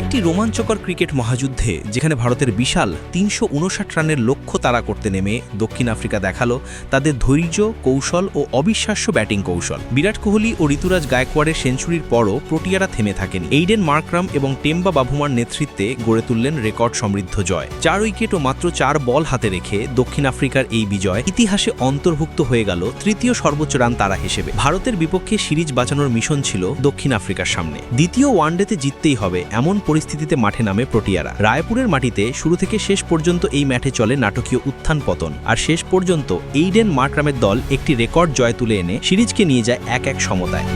একটি রোমাঞ্চকর ক্রিকেট মহাযুদ্ধে, যেখানে ভারতের বিশাল তিনশো উনষাট রানের লক্ষ্য তারা করতে নেমে দক্ষিণ আফ্রিকা দেখাল তাদের ধৈর্য, কৌশল ও অবিশ্বাস্য ব্যাটিং কৌশল। বিরাট কোহলি ও ঋতুরাজ গায়কোয়াড়ের সেঞ্চুরির পরও প্রোটিয়ারা থেমে থাকেনি। এইডেন মার্করাম এবং টেম্বা বাভুমার নেতৃত্বে গড়ে তুললেন রেকর্ড সমৃদ্ধ জয়। চার উইকেট ও মাত্র চার বল হাতে রেখে দক্ষিণ আফ্রিকার এই বিজয় ইতিহাসে অন্তর্ভুক্ত হয়ে গেল তৃতীয় সর্বোচ্চ রান তারা হিসেবে। ভারতের বিপক্ষে সিরিজ বাঁচানোর মিশন ছিল দক্ষিণ আফ্রিকার সামনে। দ্বিতীয় ওয়ানডেতে জিততেই হবে, এমন পরিস্থিতিতে মাঠে নামে প্রোটিয়ারা। রায়পুরের মাটিতে শুরু থেকে শেষ পর্যন্ত এই ম্যাটে চলে নাটকীয় উত্থান পতন। আর শেষ পর্যন্ত এইডেন মার্করামের দল একটি রেকর্ড জয় তুলে এনে সিরিজকে নিয়ে যায় এক এক সমতায়।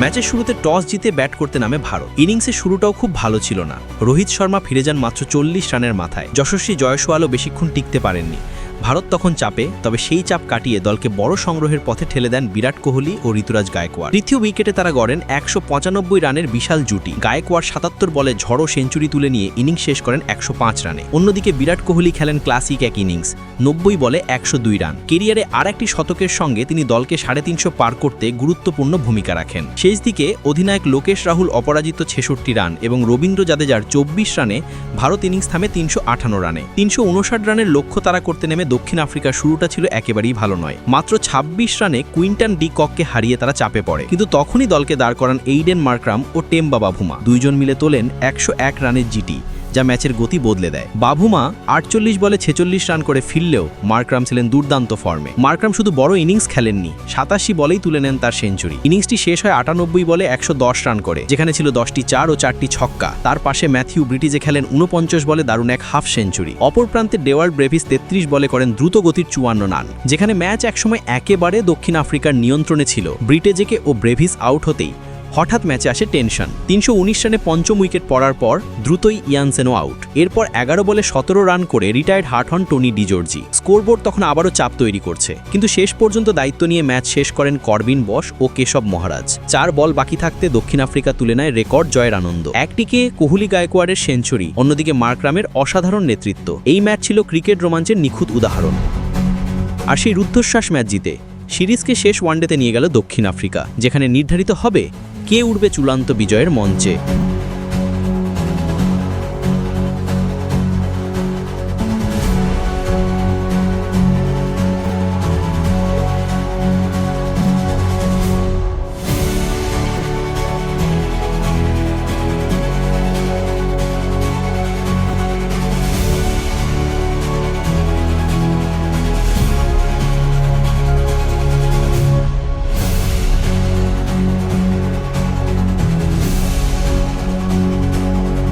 ম্যাচের শুরুতে টস জিতে ব্যাট করতে নামে ভারত। ইনিংসের শুরুটাও খুব ভালো ছিল না। রোহিত শর্মা ফিরে যান মাত্র চল্লিশ রানের মাথায়। যশস্বী জয়সওয়ালও বেশিক্ষণ টিকতে পারেননি। ভারত তখন চাপে, তবে সেই চাপ কাটিয়ে দলকে বড় সংগ্রহের পথে ঠেলে দেন বিরাট কোহলি ও ঋতুরাজ গায়কোয়াড়। তৃতীয় উইকেটে তারা গড়েন একশো পঁচানব্বই রানের বিশাল জুটি। গায়কোয়াড় সাতাত্তর বলে ঝড়ো সেঞ্চুরি তুলে নিয়ে ইনিংস শেষ করেন একশো পাঁচ রানে। অন্যদিকে বিরাট কোহলি খেলেন ক্লাসিক এক ইনিংস, নব্বই বলে একশো দুই রান। কেরিয়ারে আর একটি শতকের সঙ্গে তিনি দলকে সাড়ে তিনশো পার করতে গুরুত্বপূর্ণ ভূমিকা রাখেন। শেষ দিকে অধিনায়ক লোকেশ রাহুল অপরাজিত ছেষট্টি রান এবং রবীন্দ্র জাদেজার চব্বিশ রানে ভারত ইনিংস থামে তিনশো রানে। তিনশো উনষাট রানের লক্ষ্য তারা করতে নেমে দক্ষিণ আফ্রিকার শুরুটা ছিল একেবারেই ভালো নয়। মাত্র ২৬ রানে কুইন্টান ডি কককে হারিয়ে তারা চাপে পড়ে। কিন্তু তখনই দলকে দাঁড় করান এইডেন মার্করাম ও টেম্বা বাভুমা। দুইজন মিলে তোলেন একশো এক রানের জিটি। যা ম্যাচের গতি বদলে দেয়। বাভুমা আটচল্লিশ বলে ছেচল্লিশ রান করে ফিরলেও মার্করাম ছিলেন দুর্দান্ত ফর্মে। মার্করাম শুধু বড় ইনিংস খেলেননি, সাতাশি বলেই তুলে নেন তার সেঞ্চুরি। ইনিংসটি শেষ হয় আটানব্বই বলে একশো দশ রান করে, যেখানে ছিল দশটি চার ও চারটি ছক্কা। তার পাশে ম্যাথিউ ব্রিটিজে খেলেন উনপঞ্চাশ বলে দারুণ এক হাফ সেঞ্চুরি। অপর প্রান্তে ডেওয়ার্ড ব্রেভিস তেত্রিশ বলে করেন দ্রুত গতির চুয়ান্ন রান। যেখানে ম্যাচ একসময় একেবারে দক্ষিণ আফ্রিকার নিয়ন্ত্রণে ছিল। ব্রিটেজেকে ও ব্রেভিস আউট হতেই হঠাৎ ম্যাচে আসে টেনশন। তিনশো উনিশ রানে পঞ্চম উইকেট পড়ার পর দ্রুতই ইয়ানসেনো আউট। এরপর এগারো বলে সতেরো রান করে রিটায়ার্ড হার্ট হন টনি ডিজর্জি। স্কোরবোর্ড তখন আবারও চাপ তৈরি করছে। কিন্তু শেষ পর্যন্ত দায়িত্ব নিয়ে ম্যাচ শেষ করেন করবিন বস ও কেশব মহারাজ। চার বল বাকি থাকতে দক্ষিণ আফ্রিকা তুলে নেয় রেকর্ড জয়ের আনন্দ। একটিকে কোহলি গায়কোয়াড়ের সেঞ্চুরি, অন্যদিকে মার্করামের অসাধারণ নেতৃত্ব। এই ম্যাচ ছিল ক্রিকেট রোমাঞ্চের নিখুঁত উদাহরণ। আর সেই রুদ্ধশ্বাস ম্যাচ জিতে। সিরিজকে শেষ ওয়ানডেতে নিয়ে গেল দক্ষিণ আফ্রিকা, যেখানে নির্ধারিত হবে কে উঠবে চূড়ান্ত বিজয়ের মঞ্চে?